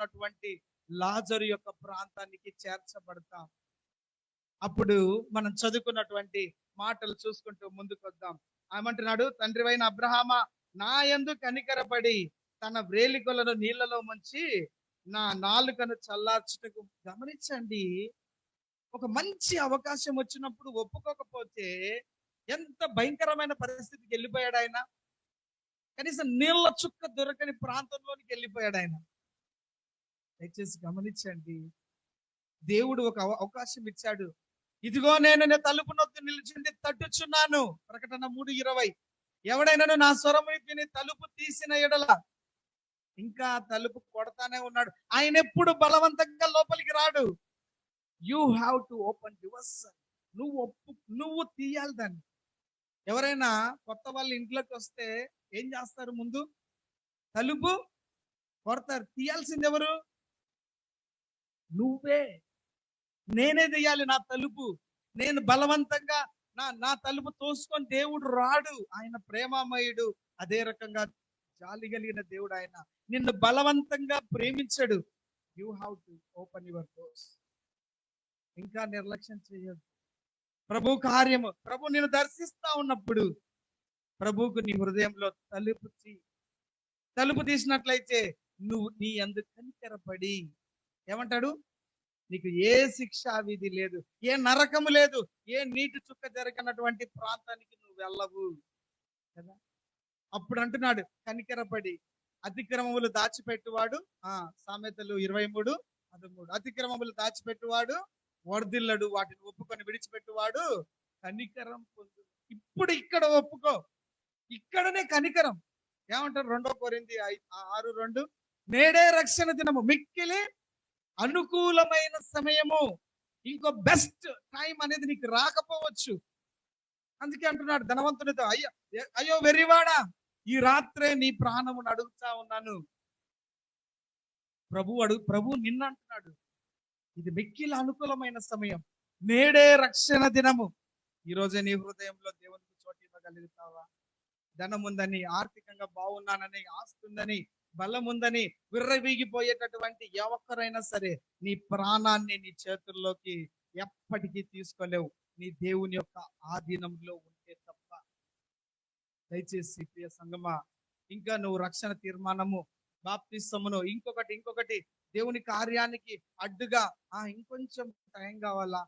ఉన్నటువంటి లాజరు యొక్క ప్రాంతానికి చేర్చబడతాం. అప్పుడు మనం చదువుకున్నటువంటి మాటలు చూసుకుంటూ ముందుకు వద్దాం ఏమంటున్నాడు? తండ్రివైన అబ్రహామా నా ఎందు కనికరపడి తన వ్రేలికొలను నీళ్ళలో ముంచి నా నాలుకను చల్లార్చుటకు గమనించండి. ఒక మంచి అవకాశం వచ్చినప్పుడు ఒప్పుకోకపోతే ఎంత భయంకరమైన పరిస్థితికి వెళ్ళిపోయాడు ఆయన? కనీసం నీళ్ళ చుక్క దొరకని ప్రాంతంలోనికి వెళ్ళిపోయాడు ఆయన. దయచేసి గమనించండి. దేవుడు ఒక అవకాశం ఇచ్చాడు. ఇదిగో నేను నేను తలుపు నొద్దు నిలిచింది తట్టుచున్నాను. ప్రకటన మూడు ఇరవై. ఎవడైనా నా స్వరం విని తలుపు తీసిన ఎడల ఇంకా తలుపు కొడతానే ఉన్నాడు. ఆయన ఎప్పుడు బలవంతంగా లోపలికి రాడు. You have to open yours నువ్వు ఒప్పు నువ్వు తీయాలి దాన్ని. ఎవరైనా కొత్త వాళ్ళు ఇంట్లోకి వస్తే ఏం చేస్తారు ముందు? తలుపు కొడతారు. తీయాల్సింది ఎవరు? నువ్వే. నేనే తీయాలి నా తలుపు. నేను బలవంతంగా నా నా తలుపు తోసుకొని దేవుడు రాడు. ఆయన ప్రేమామయుడు. అదే రకంగా జాలి కలిగిన దేవుడు ఆయన. నిన్ను బలవంతంగా ప్రేమించడు. You have to open your doors. ఇంకా నిర్లక్ష్యం చేయదు ప్రభు కార్యము. ప్రభు నేను దర్శిస్తా ఉన్నప్పుడు ప్రభువుకు నీ హృదయంలో తలుపు తలుపు తీసినట్లయితే నువ్వు నీ అందు కనికరపడి ఏమంటాడు? నీకు ఏ శిక్షా విధి లేదు ఏ నరకము లేదు ఏ నీటి చుక్క జరగనటువంటి ప్రాంతానికి నువ్వు వెళ్ళవు కదా? అప్పుడు అంటున్నాడు కనికరపడి అతిక్రమములు దాచిపెట్టువాడు ఆ సామెతలు ఇరవై మూడు పదమూడు. అతిక్రమములు దాచిపెట్టువాడు వర్ధిల్లడు వాటిని ఒప్పుకొని విడిచిపెట్టువాడు కనికరం పొందు ఇప్పుడు ఇక్కడ ఒప్పుకో. ఇక్కడనే కనికరం. ఏమంటారు? రెండో కోరింది ఆరు రెండు. నేడే రక్షణ దినము. మిక్కిలి అనుకూలమైన సమయము. ఇంకో బెస్ట్ టైం అనేది నీకు రాకపోవచ్చు. అందుకే అంటున్నాడు ధనవంతుడితో అయ్యో అయ్యో వెర్రివాడా ఈ రాత్రే నీ ప్రాణమును అడుగుతా ఉన్నాను. ప్రభు అడుగు ప్రభు నిన్న అంటున్నాడు. ఇది మిక్కిల అనుకూలమైన సమయం. నేడే రక్షణ దినము. ఈ రోజే నీ హృదయంలో దేవునికి చోటు ఇవ్వగలుగుతావా? ధనం ఉందని ఆర్థికంగా బాగున్నానని ఆస్తుందని బలం ఉందని విర్రవీగిపోయేటటువంటి ఏ సరే నీ ప్రాణాన్ని నీ చేతుల్లోకి ఎప్పటికీ తీసుకోలేవు. నీ దేవుని యొక్క ఆధీనంలో ఉంటే తప్ప. దయచేసి ప్రియ సంగమా ఇంకా నువ్వు రక్షణ తీర్మానము బాప్తిస్తమును ఇంకొకటి ఇంకొకటి దేవుని కార్యానికి అడ్డుగా ఆ ఇంకొంచెం టైం కావాలా?